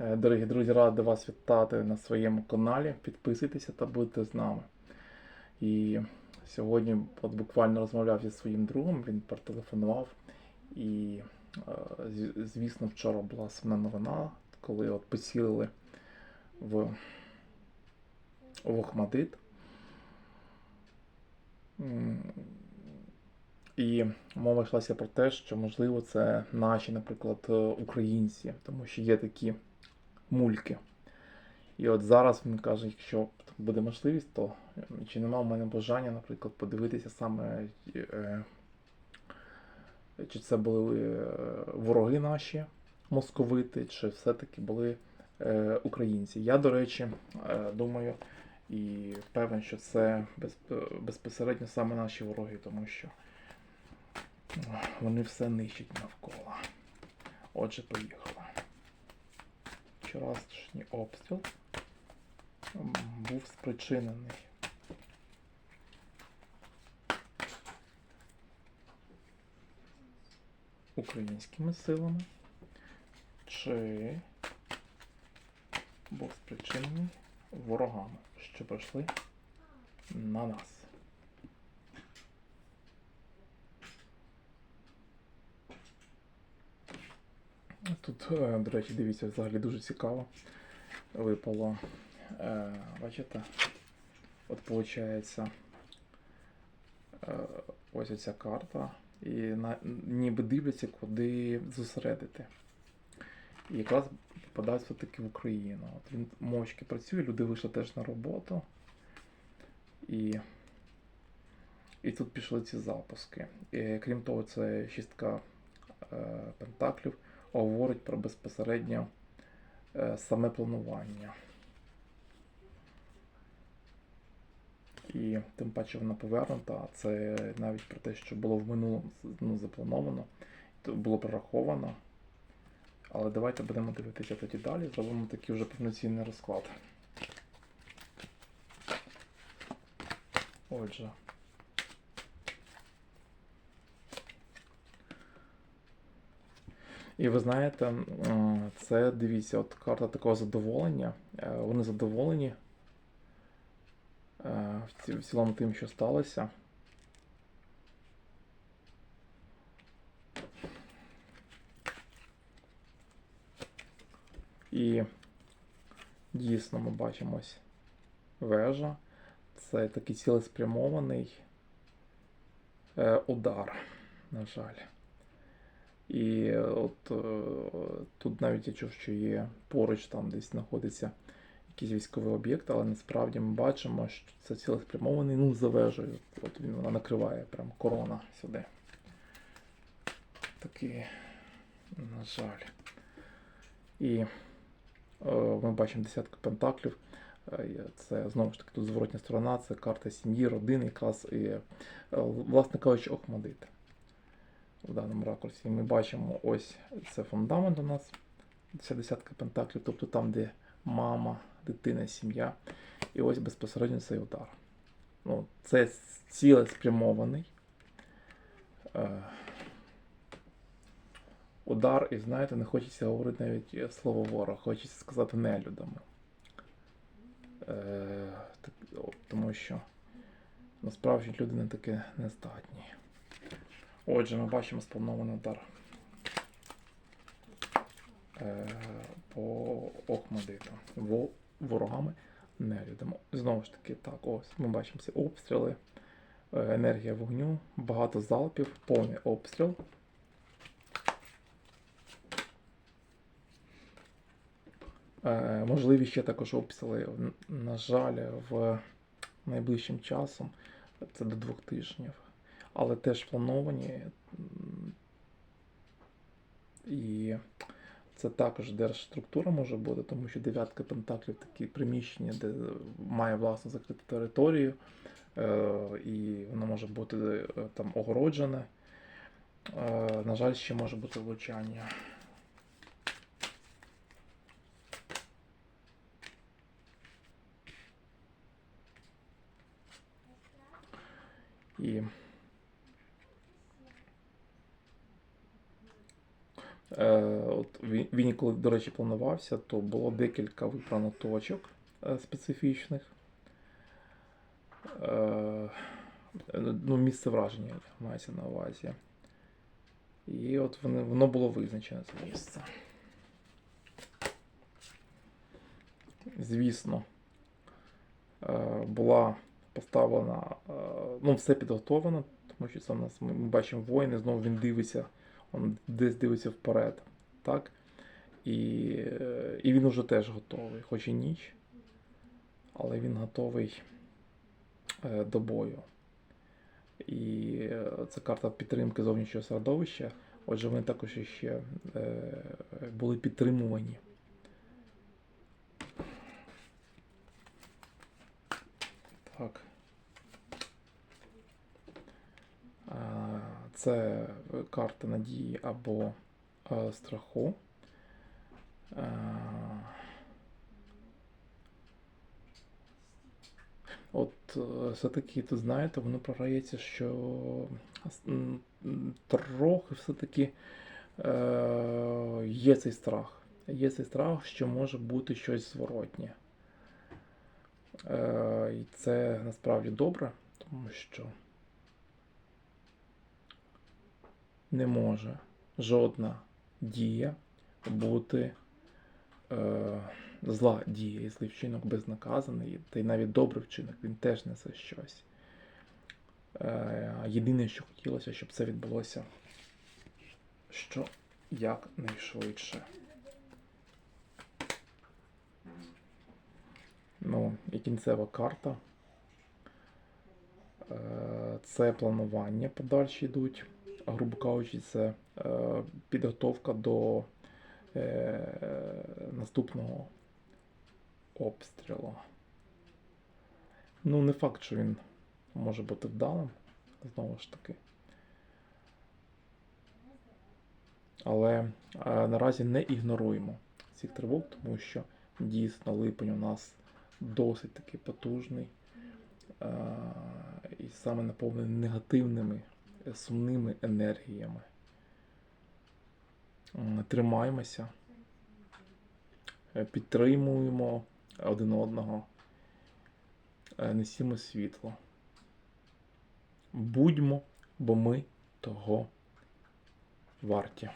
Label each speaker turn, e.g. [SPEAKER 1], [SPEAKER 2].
[SPEAKER 1] Е, Дорогі друзі, радий вас вітати на своєму каналі. Підписуйтеся та будьте з нами. І сьогодні от буквально розмовляв зі своїм другом, він протелефонував. І, е, звісно, вчора була сумна новина, коли от поцілили в, Охмадит. І мова йшлася про те, що можливо це наші, наприклад, е, українці, тому що є такі мульки. І от зараз він каже, якщо буде можливість, то е, чи нема в мене бажання, наприклад, подивитися саме, е, чи це були е, вороги наші московити, чи все-таки були е, українці. Я, до речі, думаю і певен, що це безпосередньо саме наші вороги, тому що вони все нищать навколо. Отже, поїхали. Вчорашній обстріл був спричинений українськими силами, чи був спричинений ворогами, що прийшли на нас. Тут, е, до речі, дивіться, взагалі дуже цікаво випало. Е, Бачите? От виходить, ось оця карта. І на, ніби дивляться, куди зосередити. І якраз попадають все-таки в Україну. От він мовчки працює, люди вийшли теж на роботу. І, і тут пішли ці запуски. І, крім того, це шістка е, пентаклів говорить про безпосередньо е, саме планування. І тим паче вона повернута, а це навіть про те, що було в минулому ну, заплановано, було прораховано. Але давайте будемо дивитися тоді далі, зробимо такий вже повноцінний розклад. Отже. І ви знаєте, це дивіться, от карта такого задоволення. Е, Вони задоволені е, в цілому тим, що сталося. І дійсно ми бачимо ось вежа. Це такий цілеспрямований е, удар, на жаль. І от е, тут навіть я чув, що є поруч там десь знаходиться якийсь військовий об'єкт, але насправді ми бачимо, що це цілеспрямований, ну, за вежею. От він вона накриває прям корона сюди. Такий, на жаль. І е, ми бачимо десятку пентаклів. Е, Це знову ж таки тут зворотня сторона, це карта сім'ї, родини, якраз і, е, власне кажучи, Охмадит в даному ракурсі. Ми бачимо ось це фундамент у нас. Ця десятка пентаклів, тобто там, де мама, дитина, сім'я. І ось безпосередньо цей удар. Ну, це цілеспрямований е, удар, і знаєте, не хочеться говорити навіть слово ворог, хочеться сказати нелюдами. Е, тому що насправді люди не таке не здатні. Отже, ми бачимо спланований удар е, по Охмадиту. Во, ворогами нелюдами. Знову ж таки, так, ось ми бачимо ці обстріли, е, енергія вогню, багато залпів, повний обстріл. Е, можливі ще також обстріли, на жаль, в найближчим часом, це до двох тижнів але теж плановані. І це також держструктура може бути, тому що дев'ятка пентаклів такі приміщення, де має власну закриту територію, е, і воно може бути е, там огороджене. Е, На жаль, ще може бути влучання. І Е, от він, коли, до речі, планувався, то було декілька вибрано точок е, специфічних. Е, ну, місце враження мається на увазі. І от воно, воно було визначене це місце. Звісно, е, була поставлена, ну, все підготовлено, тому що це в нас ми бачимо воїни, знову він дивиться, він десь дивиться вперед. Так? І, і він уже теж готовий, хоч і ніч, але він готовий е, до бою. І е, це карта підтримки зовнішнього середовища. Отже, вони також ще е, були підтримувані. Так. Це карта надії або страху. Е, От е, все-таки, тут знаєте, воно програється, що трохи все-таки е, є цей страх. Є цей страх, що може бути щось зворотнє. Е, і це насправді добре, тому що не може жодна дія бути е, зла дія і злий вчинок безнаказаний, та й навіть добрий вчинок, він теж несе щось. Е, єдине, що хотілося, щоб це відбулося що якнайшвидше. Ну, і кінцева карта. Е, Це планування подальші йдуть. Грубо кажучи, це е, підготовка до е, наступного обстрілу. Ну, не факт, що він може бути вдалим, знову ж таки. Але е, наразі не ігноруємо цих тривог, тому що дійсно липень у нас досить таки потужний і саме наповнений негативними, сумними енергіями. Тримаємося, е, підтримуємо один одного, е, несімо світло. Будьмо, бо ми того варті.